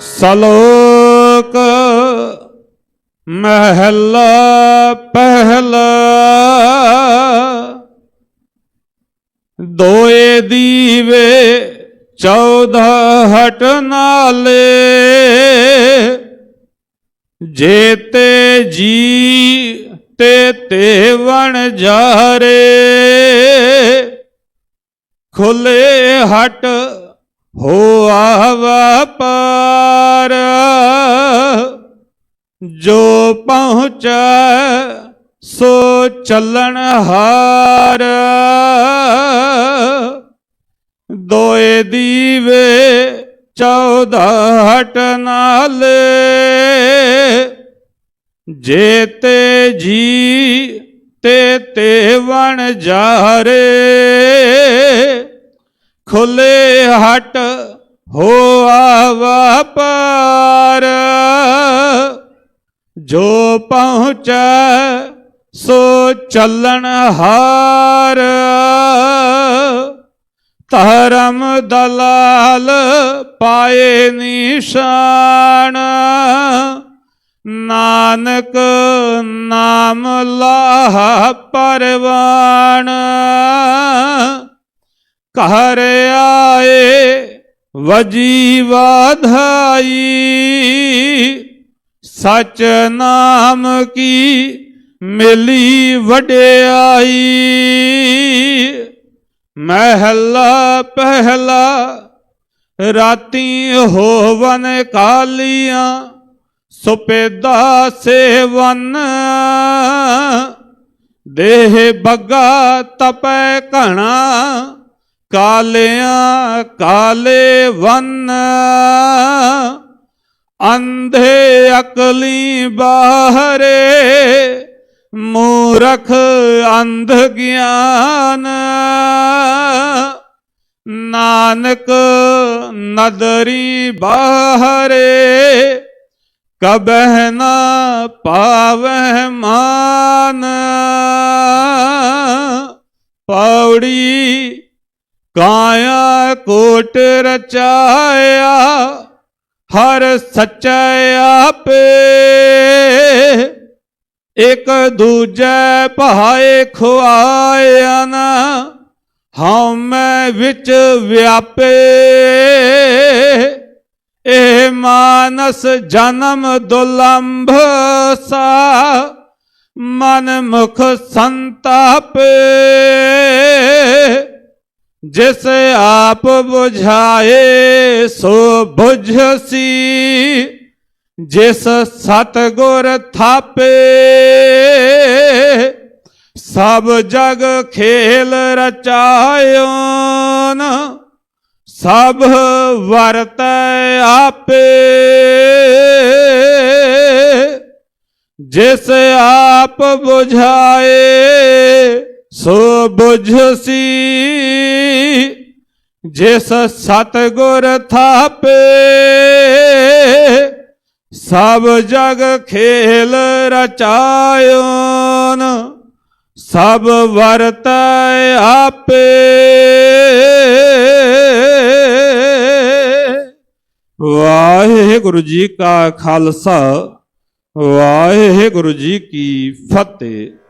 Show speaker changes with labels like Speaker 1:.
Speaker 1: ਸਲੋਕ ਮਹਿਲਾ ਪਹਿਲਾ। ਦੋਏ ਦੀਵੇ ਚੌਦਾ ਹਟ ਨਾਲੇ। ਜੇ ਤੇ ਜੀ ਤੇ ਤੇ ਵਣ ਜਾਰੇ। ਖੁੱਲੇ ਹਟ ਹੋ ਪਹੁੰਚੈ, ਸੋ ਚੱਲਣ ਹਾਰ। ਦੋਏ ਦੀਵੇ ਚੌਦਾ ਹਟ ਨਾਲੇ, ਜੇ ਤੇ ਜੀ ਤੇ ਤੇ ਵਣ ਜਾਰੇ, ਖੁੱਲੇ ਹਟ ਹੋ ਆਵਾ ਪਾਰ ਜੋ ਪਹੁੰਚੈ ਸੋ ਚੱਲਣ ਹਾਰ। ਧਰਮ ਦਲਾਲ ਪਾਏ ਨਿਸ਼ਾਨ। ਨਾਨਕ ਨਾਮ ਲਾਹ ਪਰਵਾਨ। ਘਰ ਆਏ ਵਜੀ ਵਾਧਾਈ। ਸਚ ਨਾਮ ਕੀ ਮਿਲੀ ਵਡਿਆਈ? ਮਹਿਲਾ ਪਹਿਲਾ, ਰਾਤੀ ਹੋਵਨ ਕਾਲੀਆਂ ਸੁਪੇਦਾ ਸੇਵਨ ਦੇਹ ਬੱਗਾ ਤਪੈ ਘਣਾ, ਕਾਲਿਆਂ ਕਾਲੇ ਵਨ। ਅੰਧੇ ਅਕਲੀ ਬਾਹਰੇ ਮੂਰਖ ਅੰਧ ਗਿਆਨ। ਨਾਨਕ ਨਦਰੀ ਬਾਹਰੇ ਕਬਹਿ ਨਾ ਪਾਵਹਿ ਮਾਨ। ਪੌੜੀ ਕਾਇਆ ਕੋਟ ਰਚਾਇਆ ਹਰ ਸੱਚੈ ਆਪੇ, ਇਕ ਦੂਜੈ ਭਾਏ ਖੁਆਇਆ ਨਾ, ਹਉ ਮੈਂ ਵਿੱਚ ਵਿਆਪੇ। ਇਹ ਮਾਨਸ ਜਨਮ ਦੁਲੰਭ ਸਾ ਮਨ ਮੁਖ ਸੰਤਾਪੇ। ਜਿਸ ਆਪ 부ਝਾਏ ਸੋ 부ਝਸੀ ਜਿਸ ਸਤ ਗੁਰ ਥਾਪੇ, ਸਭ ਜਗ ਖੇਲ ਰਚਾਇਓ ਸਭ ਵਰਤੈ ਆਪੇ। ਜਿਸ ਆਪ 부ਝਾਏ ਸੋ 부ਝਸੀ ਜਿਸ ਸਤਗੁਰ ਥਾਪੇ, ਸਭ ਜਗ ਖੇਲ ਰਚਾਇਓਨ, ਸਭ ਵਰਤੈ ਆਪੇ। ਵਾਹਿਗੁਰੂ ਜੀ ਕਾ ਖਾਲਸਾ, ਵਾਹਿਗੁਰੂ ਜੀ ਕੀ ਫਤਿਹ।